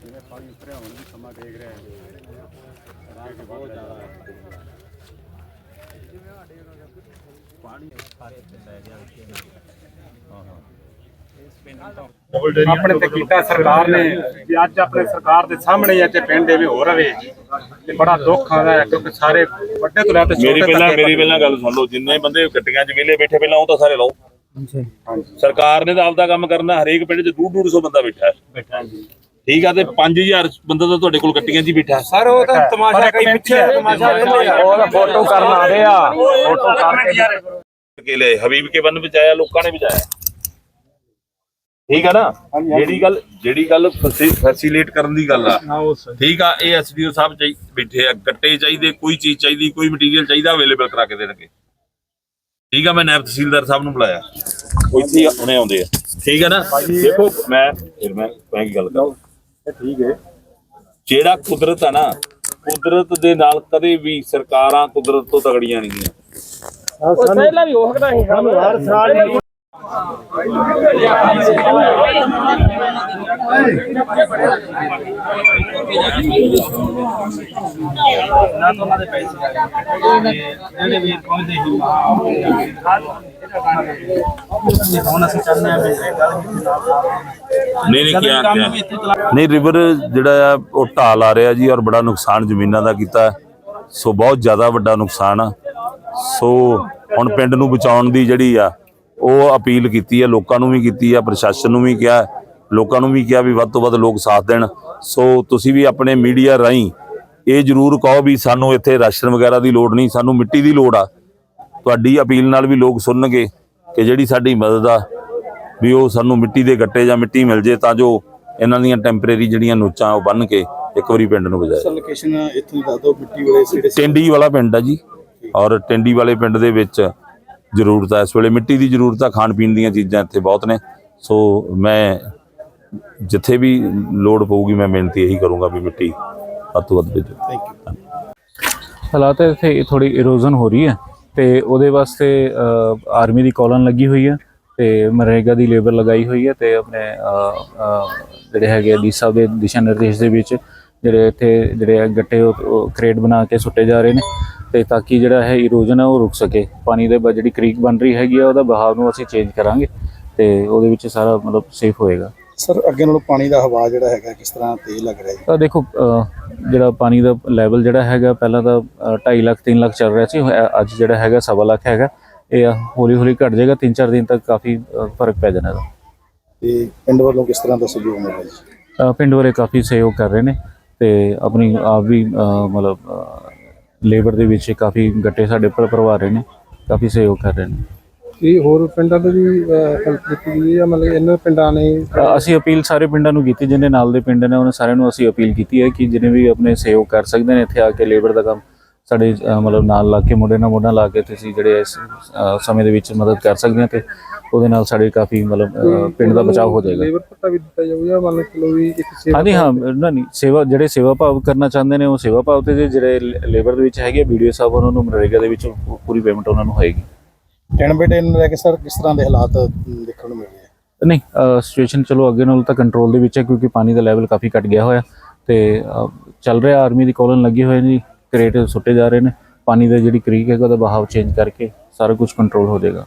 ਜਿਹੜੇ ਪਾਣੀ ਉਤਰਿਆ ਹੁਣ ਵੀ ਸਮਾਂ ਦੇਖ ਰਿਹਾ ਹੈ ਰਾਤ ਬਹੁਤ ਜ਼ਿਆਦਾ ਪਾਣੀ ਸਾਰੇ ਤੇ ਪੈ ਗਿਆ ਹਾਂ ਹਾਂ ਆਪਣੇ ਤੇ ਕੀਤਾ ਸਰਕਾਰ ਨੇ। ਵੀ ਅੱਜ ਆਪਣੇ ਸਰਕਾਰ ਦੇ ਸਾਹਮਣੇ ਅੱਜ ਪਿੰਡ ਐਵੇਂ ਹੋ ਰਵੇ। ਤੇ ਬੜਾ ਦੁੱਖ ਆਉਂਦਾ ਹੈ ਕਿਉਂਕਿ ਸਾਰੇ ਵੱਡੇ ਤੋਂ ਲੈ ਕੇ ਮੇਰੀ ਛੋਟੇ ਪਹਿਲਾਂ ਤੱਕ ਮੇਰੀ ਪਹਿਲਾਂ ਗੱਲ ਸੁਣ ਲਓ ਜਿੰਨੇ ਬੰਦੇ ਗੱਡੀਆਂ 'ਚ ਵਿਲੇ ਬੈਠੇ ਪਹਿਲਾਂ ਉਹ ਤਾਂ ਸਾਰੇ ਲਓ। ਸਰਕਾਰ ਨੇ ਤਾਂ ਆਪਦਾ ਕੰਮ ਕਰਨਾ ਹਰੇਕ ਪਿੰਡ 'ਚ ਡੂਢ ਡੂਢ ਸੌ ਬੰਦਾ ਬੈਠਾ ਹੈ। ਬੈਠਾ ਜੀ। ਠੀਕ ਆ ਤੇ 5000 ਬੰਦਾ ਤਾਂ ਤੁਹਾਡੇ ਕੋਲ ਗੱਡੀਆਂ 'ਚ ਹੀ ਬੈਠਾ ਹੈ। ਸਰ ਉਹ ਤਾਂ ਤਮਾਸ਼ਾ ਕਈ ਪਿੱਛੇ ਤਮਾਸ਼ਾ ਉਹ ਫੋਟੋ ਕਰਨ ਆ ਰਹੇ ਆ। ਫੋਟੋ ਕਰਕੇ ਕੇ ਲਏ ਹਬੀਬ ਕੇ ਬੰਨ ਬਚਾਇਆ ਲੋਕਾਂ ਨੇ ਬਚਾਇਆ। ਠੀਕ ਆ ਨਾ? ਜਿਹੜੀ ਗੱਲ ਜਿਹੜੀ ਗੱਲ ਫੈਸਿਲੀਟ ਕਰਨ ਦੀ ਗੱਲ ਆ। ਠੀਕ ਆ ਇਹ ਐਸਡੀਓ ਸਾਹਿਬ ਚਾਹੀ ਬੈਠੇ ਆ ਗੱਟੇ ਚਾਹੀਦੇ ਕੋਈ ਚੀਜ਼ ਚਾਹੀਦੀ ਕੋਈ ਮਟੀਰੀਅਲ ਚਾਹੀਦਾ ਅਵੇਲੇਬਲ ਕਰਾ ਕੇ ਦੇਣਗੇ। ਠੀਕ ਆ ਮੈਂ ਨਾਇਬ ਤਹਿਸੀਲਦਾਰ ਸਾਹਿਬ ਨੂੰ ਬੁਲਾਇਆ। ਉਹ ਇੱਥੇ ਹੁਣੇ ਆਉਂਦੇ ਆ। ਠੀਕ ਆ ਨਾ? ਦੇਖੋ ਮੈਂ ਫਿਰ ਮੈਂ ਮੈਂ ਕੀ ਗੱਲ ਕਰਾਂ। ਠੀਕ ਹੈ। ਜਿਹੜਾ ਕੁਦਰਤ ਆ ਨਾ ਕੁਦਰਤ ਦੇ ਨਾਲ ਕਦੇ ਵੀ ਸਰਕਾਰਾਂ ਕੁਦਰਤ ਤੋਂ ਤਗੜੀਆਂ ਨਹੀਂ ਗੀਆਂ ਪਹਿਲਾਂ ਵੀ ਹੋ ਸਕਦਾ ਸੀ ਹਰ ਸਾਲ ਨਾ ਤੋਂ ਉਹਨਾਂ ਦੇ ਪੈਸੇ ਜਿਹੜੇ ਵੀ ਪਹੁੰਚਦੇ ਹੀ ਹੁਣ ਅਸੀਂ ਚਾਹੁੰਦੇ ਹਾਂ ਵੀ ਇਹ ਗੱਲ ਨਹੀਂ ਨਹੀਂ ਇੱਥੇ ਚਲਾ ਨਹੀਂ ਰਿਵਰ ਜਿਹੜਾ ਆ ਉਹ ਢਾਲ ਆ ਰਿਹਾ ਜੀ ਔਰ ਬੜਾ ਨੁਕਸਾਨ ਜ਼ਮੀਨਾਂ ਦਾ ਕੀਤਾ। ਸੋ ਬਹੁਤ ਜ਼ਿਆਦਾ ਵੱਡਾ ਨੁਕਸਾਨ ਆ ਸੋ ਹੁਣ ਪਿੰਡ ਨੂੰ ਬਚਾਉਣ ਦੀ ਜਿਹੜੀ ਆ ਉਹ ਅਪੀਲ ਕੀਤੀ ਹੈ ਲੋਕਾਂ ਨੂੰ ਵੀ ਕੀਤੀ ਆ ਪ੍ਰਸ਼ਾਸਨ ਨੂੰ ਵੀ ਕਿਹਾ ਲੋਕਾਂ ਨੂੰ ਵੀ ਕਿਹਾ ਵੀ ਵੱਧ ਤੋਂ ਵੱਧ ਲੋਕ ਸਾਥ ਦੇਣ। ਸੋ ਤੁਸੀਂ ਵੀ ਆਪਣੇ ਮੀਡੀਆ ਰਾਹੀਂ ਇਹ ਜ਼ਰੂਰ ਕਹੋ ਵੀ ਸਾਨੂੰ ਇੱਥੇ ਰਾਸ਼ਨ ਵਗੈਰਾ ਦੀ ਲੋੜ ਨਹੀਂ ਸਾਨੂੰ ਮਿੱਟੀ ਦੀ ਲੋੜ ਆ। ਤੁਹਾਡੀ ਅਪੀਲ ਨਾਲ ਵੀ ਲੋਕ ਸੁਣਨਗੇ ਕਿ ਜਿਹੜੀ ਸਾਡੀ ਮਦਦ ਆ ਵੀ ਉਹ ਸਾਨੂੰ ਮਿੱਟੀ ਦੇ ਗੱਟੇ ਜਾਂ ਮਿੱਟੀ ਮਿਲ ਜੇ ਤਾਂ ਜੋ ਇਹਨਾਂ ਦੀਆਂ ਟੈਂਪਰੇਰੀ ਜਿਹੜੀਆਂ ਨੋਚਾਂ ਉਹ ਬੰਨ ਕੇ ਇੱਕ ਵਾਰੀ ਪਿੰਡ ਨੂੰ ਬਜਾਏ ਲੋਕੇਸ਼ਨ ਇੱਥੋਂ ਦੱਸ ਦਿਓ ਮਿੱਟੀ ਵਾਲੇ ਟੈਂਡੀ ਵਾਲਾ ਪਿੰਡ ਆ ਜੀ। ਔਰ ਟੈਂਡੀ ਵਾਲੇ ਪਿੰਡ ਦੇ ਵਿੱਚ ਜ਼ਰੂਰਤ ਹੈ। ਇਸ ਵੇਲੇ ਮਿੱਟੀ ਦੀ ਜ਼ਰੂਰਤ ਆ ਖਾਣ ਪੀਣ ਦੀਆਂ ਚੀਜ਼ਾਂ ਇੱਥੇ ਬਹੁਤ ਨੇ। ਸੋ ਮੈਂ ਜਿੱਥੇ ਵੀ ਲੋੜ ਪਊਗੀ ਮੈਂ ਬੇਨਤੀ ਇਹੀ ਕਰੂੰਗਾ ਵੀ ਮਿੱਟੀ ਵੱਧ ਤੋਂ ਵੱਧ ਭੇਜੋ। ਹਾਲਾਤ ਇੱਥੇ ਥੋੜੀ ਇਰੋਜ਼ਨ ਹੋ ਰਹੀ ਹੈ ਤੇ ਉਹਦੇ ਵਾਸਤੇ ਆਰਮੀ ਦੀ ਕਾਲਨ ਲੱਗੀ ਹੋਈ ਹੈ ਤੇ ਮਰੇਗਾ ਦੀ ਲੇਬਰ ਲਗਾਈ ਹੋਈ ਹੈ ਤੇ ਆਪਣੇ ਜਿਹੜੇ ਹੈਗੇ ਡੀ ਸਾਹਿਬ ਦੇ ਦਿਸ਼ਾ ਨਿਰਦੇਸ਼ ਦੇ ਵਿੱਚ ਜਿਹੜੇ ਇੱਥੇ ਜਿਹੜੇ ਗੱਟੇ ਕ੍ਰੇਟ ਬਣਾ ਕੇ ਸੁੱਟੇ ਜਾ ਰਹੇ ਨੇ। ਤੇ ਤਾਂ ਕਿ ਜਿਹੜਾ ਹੈ ਇਰੋਜ਼ਨ ਹੈ ਉਹ ਰੁਕ ਸਕੇ। ਪਾਣੀ ਦੇ ਬ- ਜਿਹੜੀ ਕ੍ਰੀਕ ਬਣ ਰਹੀ ਹੈਗੀ ਆ ਉਹਦਾ ਬਹਾਵ ਨੂੰ ਅਸੀਂ ਚੇਂਜ ਕਰਾਂਗੇ ਤੇ ਉਹਦੇ ਵਿੱਚ ਸਾਰਾ ਮਤਲਬ ਸੇਫ ਹੋਏਗਾ। ਸਰ ਅੱਗੇ ਨਾਲੋਂ ਪਾਣੀ ਦਾ ਹਵਾ ਜਿਹੜਾ ਹੈਗਾ ਕਿਸ ਤਰ੍ਹਾਂ ਤੇਜ਼ ਲੱਗ ਰਿਹਾ ਜੀ? ਤਾਂ ਦੇਖੋ ਜਿਹੜਾ ਪਾਣੀ ਦਾ ਲੈਵਲ ਜਿਹੜਾ ਹੈਗਾ ਪਹਿਲਾਂ ਤਾਂ 2.5 ਲੱਖ 3 ਲੱਖ ਚੱਲ ਰਿਹਾ ਸੀ ਅੱਜ ਜਿਹੜਾ ਹੈਗਾ ਸਵਾ ਲੱਖ ਹੈਗਾ। ਇਹ ਹੌਲੀ ਹੌਲੀ ਘਟ ਜਾਏਗਾ 3-4 ਦਿਨ ਤੱਕ ਕਾਫੀ ਫ਼ਰਕ ਪੈ ਜਾਣਾ ਇਹਦਾ। ਤੇ ਪਿੰਡ ਵੱਲੋਂ ਕਿਸ ਤਰ੍ਹਾਂ ਦਾ ਸਹਿਯੋਗ ਮਿਲ ਰਿਹਾ ਜੀ? ਪਿੰਡ ਵਾਲੇ ਕਾਫੀ ਸਹਿਯੋਗ ਕਰ ਰਹੇ ਨੇ ਤੇ ਆਪਣੀ ਆਪ ਵੀ ਮਤਲਬ ਲੇਬਰ ਦੇ ਵਿੱਚ ਕਾਫੀ ਗੱਟੇ ਸਾਡੇ ਉੱਪਰ ਭਰਵਾ ਰਹੇ ਨੇ ਕਾਫੀ ਸਹਿਯੋਗ ਕਰ ਰਹੇ ਨੇ। ਇਹ ਹੋਰ ਪਿੰਡਾਂ ਦੇ ਵੀ ਹੈਲਪ ਕੀਤੀ ਗਈ ਹੈ? ਮਤਲਬ ਇਹਨਾਂ ਪਿੰਡਾਂ ਨੇ ਅਸੀਂ ਅਪੀਲ ਸਾਰੇ ਪਿੰਡਾਂ ਨੂੰ ਕੀਤੀ ਜਿਹਨੇ ਨਾਲ ਦੇ ਪਿੰਡ ਨੇ ਉਹਨਾਂ ਸਾਰਿਆਂ ਨੂੰ ਅਸੀਂ ਅਪੀਲ ਕੀਤੀ ਹੈ ਕਿ ਜਿਹਨੇ ਵੀ ਆਪਣੇ ਸਹਿਯੋਗ ਕਰ ਸਕਦੇ ਨੇ ਇੱਥੇ ਆ ਕੇ ਲੇਬਰ ਦਾ ਕੰਮ ਸਾਡੇ ਮਤਲਬ ਨਾਲ ਲਾ ਕੇ ਮੋਢੇ ਨਾਲ ਮੋਢਾ ਲਾ ਕੇ ਤੁਸੀਂ ਜਿਹੜੇ ਇਸ ਸਮੇਂ ਦੇ ਵਿੱਚ ਮਦਦ ਕਰ ਸਕਦੇ ਆ ਤੇ ਉਹਦੇ ਨਾਲ ਸਾਡੇ ਕਾਫੀ ਮਤਲਬ ਪਿੰਡ ਦਾ ਬਚਾਅ ਹੋ ਜਾਏਗਾ। ਲੇਬਰ ਪੱਤਾ ਵੀ ਦਿੱਤਾ ਜਾਊਗਾ ਮੰਨ ਚਲੋ ਵੀ ਇੱਕ ਸੇਵਾ ਹਾਂਜੀ ਹਾਂ ਨਾ ਨਹੀਂ ਸੇਵਾ ਜਿਹੜੇ ਸੇਵਾ ਭਾਵ ਕਰਨਾ ਚਾਹੁੰਦੇ ਨੇ ਉਹ ਸੇਵਾ ਭਾਵ ਤੇ ਜਿਹੜੇ ਲੇਬਰ ਦੇ ਵਿੱਚ ਹੈਗੇ ਵੀਡੀਓ ਸਾਹਿਬ ਉਹਨਾਂ ਨੂੰ ਮਨਰੇਗਾ ਦੇ ਵਿੱਚ ਪੂਰੀ ਪੇਮੈਂਟ ਉਹਨਾਂ ਨੂੰ ਹੋਏਗੀ। ਟੈਨ ਬੇਟੇ ਨੂੰ ਲੈ ਕੇ ਸਰ ਕਿਸ ਤਰ੍ਹਾਂ ਦੇ ਹਾਲਾਤ ਦੇਖਣ ਨੂੰ ਮਿਲ ਰਹੇ ਆ? ਨਹੀਂ ਸਿਚੁਏਸ਼ਨ ਚਲੋ ਅੱਗੇ ਨਾਲੋਂ ਤਾਂ ਕੰਟਰੋਲ ਦੇ ਵਿੱਚ ਹੈ ਕਿਉਂਕਿ ਪਾਣੀ ਦਾ ਲੈਵਲ ਕਾਫੀ ਘਟ ਗਿਆ ਹੋਇਆ ਤੇ ਚੱਲ ਰਿਹਾ ਆਰਮੀ ਦੀ ਕਾਲਨ ਲੱਗੀ ਹੋਏ ਨੇ ਕਰੇਟ ਸੁੱਟੇ ਜਾ ਰਹੇ ਨੇ, ਪਾਣੀ ਦਾ ਜਿਹੜੀ ਕ੍ਰੀਕ ਹੈਗਾ ਉਹਦਾ ਬਹਾਵ ਚੇਂਜ ਕਰਕੇ ਸਾਰਾ ਕੁਝ ਕੰਟਰੋਲ ਹੋ ਜਾਏਗਾ।